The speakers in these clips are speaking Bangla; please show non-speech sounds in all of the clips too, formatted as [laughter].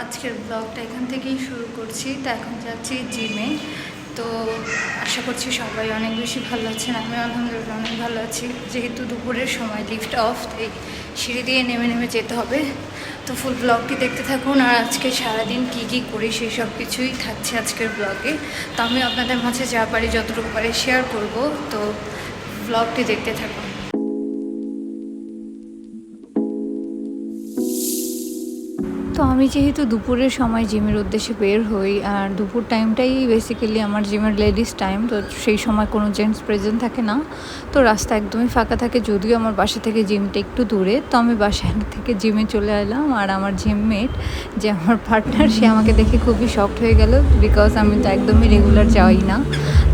আজকের ব্লগটা এখান থেকেই শুরু করছি। তো এখন যাচ্ছি জিমে তো আশা করছি সবাই অনেক বেশি ভালো আছেন। আমি আলহামদুলিল্লাহ অনেক ভালো আছি। যেহেতু দুপুরের সময় লিফট অফ তাই সিঁড়ি দিয়ে নেমে নেমে যেতে হবে। তো ফুল ব্লগটি দেখতে থাকুন। আর আজকে সারাদিন কী কী করি সেই সব কিছুই থাকছে আজকের ব্লগে তো আমি আপনাদের মাঝে যা পারি, যতটুকু পারি শেয়ার করব। তো ব্লগটি দেখতে থাকুন। তো আমি যেহেতু দুপুরের সময় জিমের উদ্দেশ্যে বের হই, আর দুপুর টাইমটাই বেসিক্যালি আমার জিমের লেডিস টাইম তো সেই সময় কোনো জেন্টস প্রেজেন্ট থাকে না। তো রাস্তা একদমই ফাঁকা থাকে, যদিও আমার বাসা থেকে জিমটা একটু দূরে, তো আমি বাসা [laughs] থেকে জিমে চলে এলাম, আর আমার জিমমেট যে আমার পার্টনার সে আমাকে দেখে খুবই শক্ট হয়ে গেল বিকজ আমি তো একদমই রেগুলার যাওয়াই না।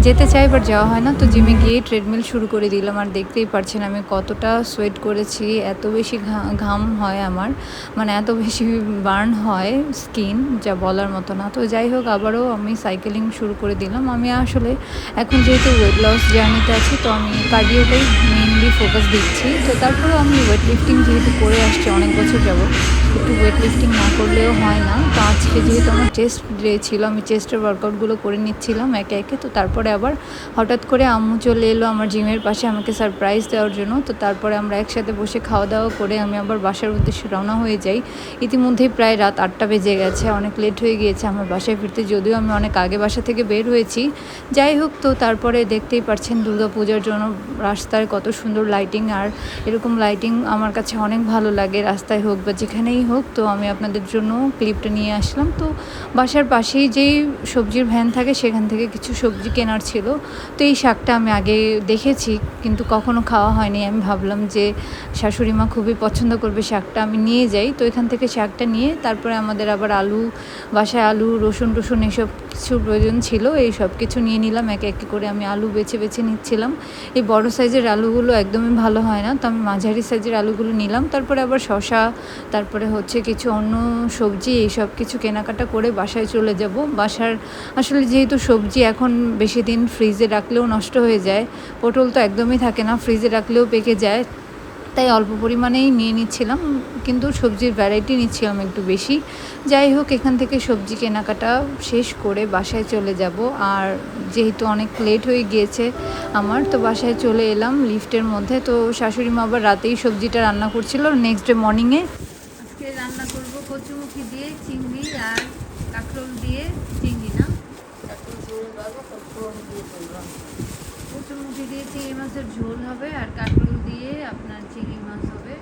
যেতে চাই বাট যাওয়া হয় না, তো জিমে গিয়ে ট্রেডমিল শুরু করে দিলাম, আর দেখতেই পারছেন আমি কতটা সোয়েট করেছি, এত বেশি ঘাম হয় আমার মানে এত বেশি বার্ন হয় স্কিন, যা বলার মতো না। তো যাই হোক, আবারও আমি সাইকেলিং শুরু করে দিলাম। আমি আসলে এখন যেহেতু ওয়েট লস জার্নিতে আছি, তো আমি কার্ডিওটাই মেইনলি ফোকাস দিচ্ছি। তো তারপরেও আমি ওয়েট লিফটিং যেহেতু করে আসছি, অনেক বছর যাব, একটু ওয়েট লিফটিং না করলেও হয় না। তো আজকে যেহেতু আমার চেস্ট ডে ছিল, আমি চেস্টের ওয়ার্কআউটগুলো করে নিচ্ছিলাম একে একে। তো তারপরে আবার হঠাৎ করে আম্মু চলে এলো আমার জিমের পাশে আমাকে সারপ্রাইজ দেওয়ার জন্য। তো তারপরে আমরা একসাথে বসে খাওয়া দাওয়া করে আমি আবার বাসার উদ্দেশ্যে রওনা হয়ে যাই। ইতিমধ্যেই প্রায় রাত আটটা বেজে গেছে, অনেক লেট হয়ে গিয়েছে আমার বাসায় ফিরতে। যদিও আমি অনেক আগে বাসা থেকে বের হয়েছি। যাই হোক, তো তারপরে দেখতেই পাচ্ছেন দুর্গা পূজার জন্য রাস্তায় কত সুন্দর লাইটিং আর এরকম লাইটিং আমার কাছে অনেক ভালো লাগে, রাস্তায় হোক বা যেখানেই হোক। তো আমি আপনাদের জন্য ক্লিপটা নিয়ে আসলাম। তো বাসার পাশেই যেই সবজির ভ্যান থাকে, সেখান থেকে কিছু সবজি কেনার ছিল। তো এই শাকটা আমি আগে দেখেছি, কিন্তু কখনো খাওয়া হয়নি। আমি ভাবলাম যে শাশুড়ি মা খুবই পছন্দ করবে শাকটা, আমি নিয়ে যাই। তো এখান থেকে শাকটা নিয়ে তারপরে আমাদের আবার আলু, বাসায় আলু, রসুন, টসুন এইসব কিছু প্রয়োজন ছিল। এই সব কিছু নিয়ে নিলাম। একে একে করে আমি আলু বেছে বেছে নিচ্ছিলাম। এই বড় সাইজের আলুগুলো একদমই ভালো হয় না। তো আমি মাঝারি সাইজের আলুগুলো নিলাম, তারপরে আবার শশা তারপরে হচ্ছে কিছু অন্য সবজি এইসব কিছু কেনাকাটা করে বাসায় চলে যাব। বাসার আসলে যেহেতু সবজি এখন বেশি দিন ফ্রিজে রাখলেও নষ্ট হয়ে যায়, পটল তো একদমই থাকে না, ফ্রিজে রাখলেও পেকে যায়। তাই অল্প পরিমাণেই নিয়ে নিচ্ছিলাম, কিন্তু সবজির ভ্যারাইটি নিচ্ছিলাম একটু বেশি। যাই হোক, এখান থেকে সবজি কেনাকাটা শেষ করে বাসায় চলে যাব। আর যেহেতু অনেক লেট হয়ে গিয়েছে আমার, তো বাসায় চলে এলাম লিফটের মধ্যে। তো শাশুড়ি মা আবার রাতেই সবজিটা রান্না করছিল। নেক্সট ডে মর্নিংয়ে আজকে রান্না করব কচুমুখি দিয়ে চিংড়ি আর কাঁকরোল দিয়ে চিংড়ি, না? কচুরমুখি দিয়ে চিংড়ি মাছের ঝোল হবে আর কাঁকরোল দিয়ে আপনার চিংড়ি মাছ হবে।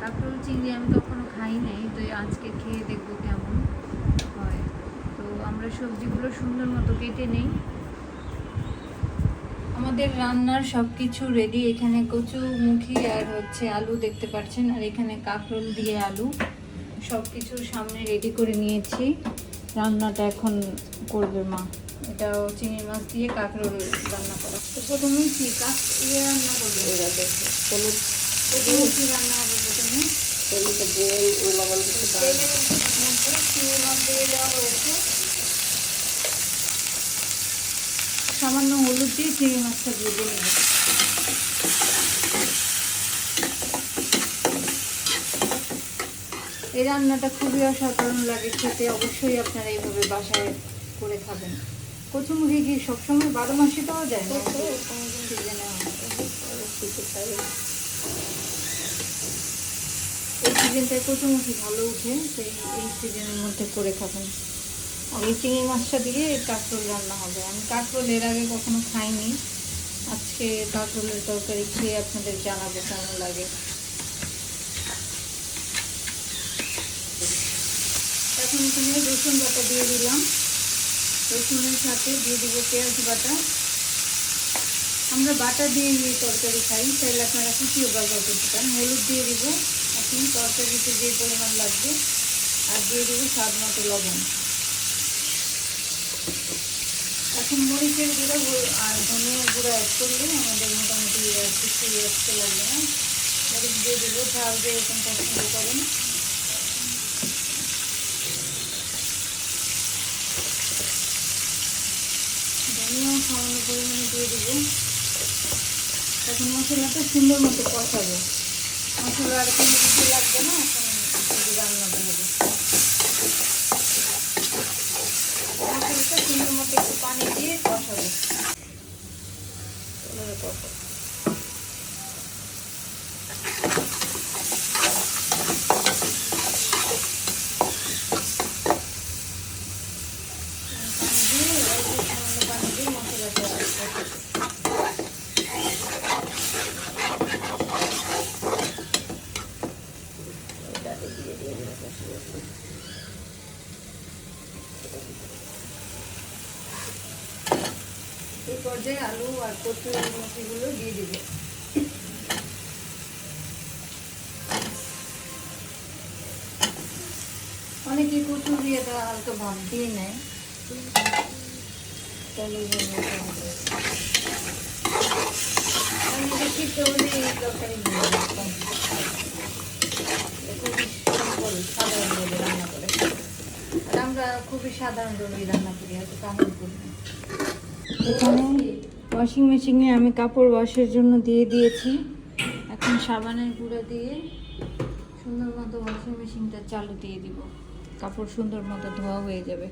কাঁকরোল, চিংড়ি আমি কখনো খাই নাই, তো আজকে খেয়ে দেখব কেমন হয়। তো আমরা সবজিগুলো সুন্দর মতো কেটে নেই। আমাদের রান্নার সব কিছু রেডি এখানে কচু মুখি আর হচ্ছে আলু দেখতে পাচ্ছেন, আর এখানে কাঁকরোল দিয়ে আলু। সব কিছু সামনে রেডি করে নিয়েছি। রান্নাটা এখন করবে মা। এটা চিংড়ি মাছ দিয়ে কাঁকরোল রান্না করা। তো প্রথমে কি? কাক ইয়ে রান্না করবে? হলুদ প্রথমে কি রান্না হবে প্রথমে? দিয়ে দেওয়া হয়েছে। সামান্য হলুদ দিয়ে চিংড়ি মাছটা দিয়ে দিয়ে নেব এই রান্নাটা খুবই অসাধারণ লাগে খেতে। অবশ্যই আপনারা এইভাবে বাসায় করে খাবেন। কচুমুখি কি সবসময় বারো মাসে পাওয়া যায়? না এই সিজনটায় কচুমুখি ভালো উঠে, সেই এই সিজনের মধ্যে করে খাবেন। এই চিংড়ি মাছটা দিয়ে কাঁকরোল রান্না হবে। আমি কাঁকরোল এর আগে কখনো খাইনি। আজকে কাঁকরোলের তরকারি খেয়ে আপনাদের জানাব কেমন লাগে। এখন এখানে রসুন বাটা দিয়ে দিলাম। রসুনের সাথে দিয়ে দিব পেঁয়াজ বাটা। আমরা বাটা দিয়ে এই তরকারি খাই চাইলে আপনারা কুচিও ব্যবহার করতে পারেন। হলুদ দিয়ে দিব, এখন তরকারিতে যে পরিমাণ লাগবে, আর দিয়ে দিব স্বাদ মতো লবণ। এখন মরিচের গুঁড়ো আর ধনিয়া গুঁড়ো অ্যাড করলে আমাদের মোটামুটি কিছু আসতে লাগবে না। মরিচ দিয়ে দিব, ঝাল দিয়ে এরকম পছন্দ করেন। নুন সামান্য পরিমাণে দিয়ে দেবো। এখন মশলাটা সুন্দর মতো কষাবো। মশলা আর কোনো কিছু লাগবে না, এখন রান্না করব মশলাটা সুন্দর মতো একটু পানি দিয়ে কষাবো। কষাবো। আমরা খুবই রান্না করি এখানে ওয়াশিং মেশিনে আমি কাপড় ওয়াশের জন্য দিয়ে দিয়েছি। এখন সাবানের গুঁড়া দিয়ে সুন্দর মতো ওয়াশিং মেশিনটা চালু দিয়ে দিব। কাপড় সুন্দর মতো ধোয়া হয়ে যাবে।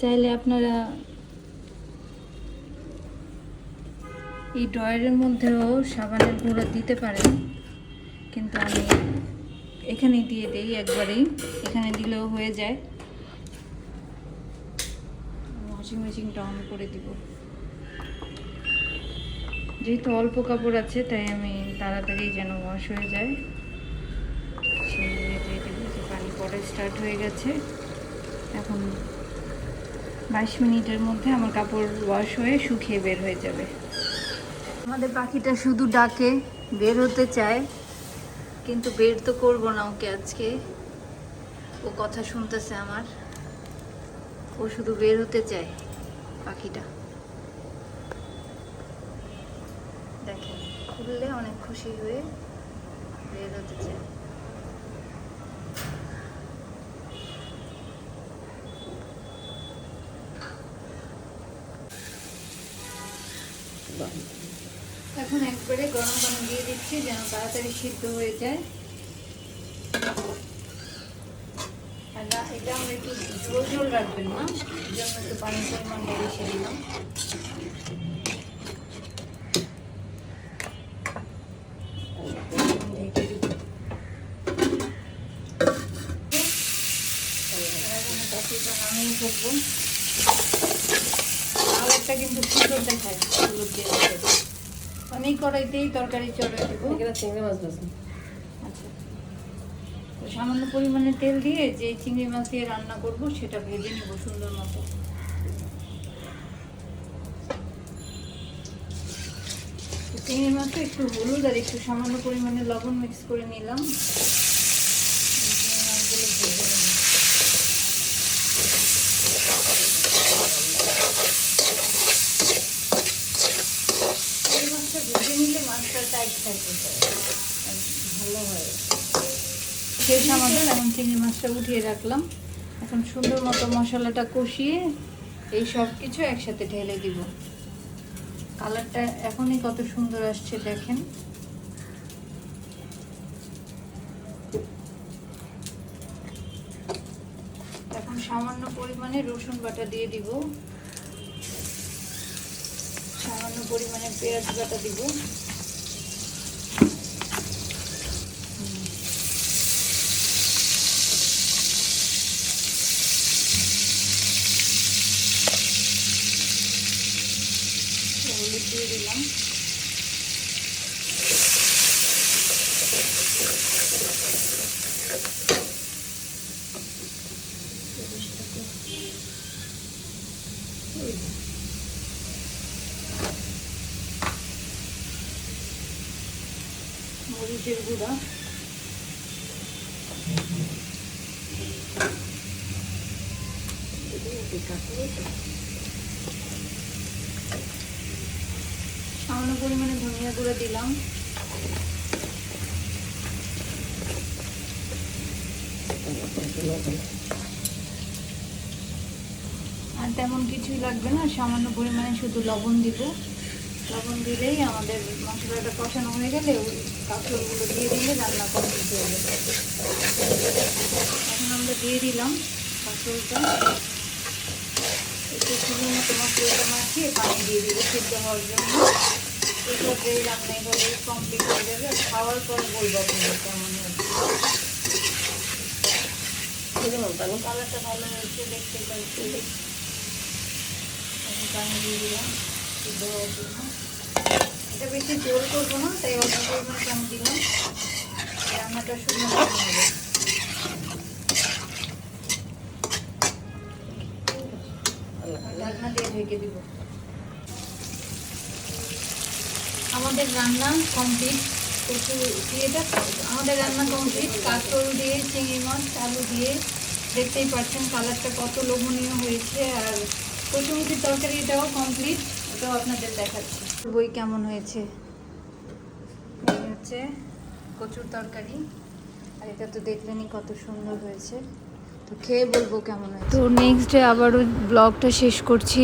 চাইলে আপনারা এই ড্রয়ারের মধ্যেও সাবানের গুঁড়া দিতে পারেন। কিন্তু আমি এখানে দিয়ে দিই একবারেই। এখানে দিলেও হয়ে যায়। ওয়াশিং মেশিনটা অন করে দিব। যেহেতু অল্প কাপড় আছে, তাই আমি তাড়াতাড়ি যেন ওয়াশ হয়ে যায়। সেই পরে স্টার্ট হয়ে গেছে। এখন বাইশ মিনিটের মধ্যে আমার কাপড় ওয়াশ হয়ে শুকিয়ে বের হয়ে যাবে। আমাদের পাখিটা শুধু ডাকে বের হতে চায়, কিন্তু বের তো করব না ওকে আজকে। ও কথা শুনতেছে আমার। ও শুধু বের হতে চায় পাখিটা। দেখেন, খুললে অনেক খুশি হয়ে বের হতে চায়। এখন একবারে গরম পানি দিয়ে দিচ্ছি, যেন তাড়াতাড়ি সিদ্ধ হয়ে যায় এটা আমরা একটু ঝোল ঝোল রাখবেন না জন্য একটু পানির পরিমাণটা বেশি দিলাম ঢেকে দিব। এখন পাখিটা নামিয়ে ফেলব কালারটা কিন্তু সুন্দর দেখায় হলুদ দিয়ে আমি কড়াইতেই তরকারি চড়াই দেবো। চিংড়ি মাছ ভাজা আচ্ছা। তো সামান্য পরিমাণে তেল দিয়ে যে চিংড়ি মাছ দিয়ে রান্না করব সেটা ভেজে নেব সুন্দর মতো। চিংড়ি মাছটা একটু হলুদ আর একটু সামান্য পরিমাণে লবণ মিক্স করে নিলাম এই চিংড়ি মাছগুলো ভেজে নেব এই মাছটা ভেজে নিলে মাছটা টাইট থাকবে আর ভালো হয় সেই সামান্য এখন চিংড়ি মাছটা উঠিয়ে রাখলাম। এখন সুন্দর মতো মশলাটা কষিয়ে এই সব কিছু একসাথে ঢেলে দিব। কালারটা এখনই কত সুন্দর আসছে, দেখেন। এখন সামান্য পরিমাণে রসুন বাটা দিয়ে দিব। সামান্য পরিমাণে পেঁয়াজ বাটা দিব। দিয়ে দিলাম। মরিচের গুঁড়া। সামান্য পরিমাণে ধনিয়া গুঁড়ো দিলাম। আর তেমন কিছুই লাগবে না, সামান্য পরিমাণে শুধু লবণ দিব। লবণ দিলেই আমাদের মশলাটা কষানো হয়ে গেলে ওই কাঁচড়গুলো দিয়ে দিলে রান্না কমপ্লিট হয়ে যাবে। এখন আমরা দিয়ে দিলাম কাঁচড়টা সুন্দর মতো মশলাটা মাখিয়ে পানি দিয়ে দিব সিদ্ধ হওয়ার জন্য। এই পর্যায়ে রান্না এভাবে কমপ্লিট হয়ে যাবে খাওয়ার পরে বলব আপনাদের কেমন হয়েছে। কালারটা ভালো হয়েছে দেখতে পাচ্ছি। পানি দিয়ে দিলাম সিদ্ধ হওয়ার জন্য। এটা বেশি জোর করব না তাই অল্প পরিমাণ পানি দিলাম। রান্নাটা শুকনো হবে। ঢেকে দিব। আমাদের রান্না কমপ্লিট কচু দিয়েটা আমাদের রান্না কমপ্লিট কাঁকরোল দিয়ে, চিংড়ি মাছ, আলু দিয়ে। দেখতেই পাচ্ছেন কালারটা কত লোভনীয় হয়েছে। আর প্রচুরটির তরকারি এটাও কমপ্লিট ওটাও আপনাদের দেখাচ্ছি। বই কেমন হয়েছে? হচ্ছে কচুর তরকারি। আর এটা তো দেখলেনই কত সুন্দর হয়েছে। খেয়ে বলব কেমন তো নেক্সট ডে আবারও ব্লগটা শেষ করছি,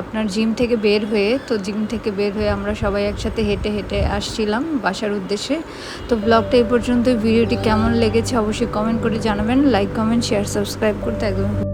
আপনার জিম থেকে বের হয়ে, তো জিম থেকে বের হয়ে আমরা সবাই একসাথে হেঁটে হেঁটে আসছিলাম বাসার উদ্দেশ্যে। তো ব্লগটা এই পর্যন্ত ভিডিওটি কেমন লেগেছে অবশ্যই কমেন্ট করে জানাবেন লাইক কমেন্ট শেয়ার সাবস্ক্রাইব করতে একদম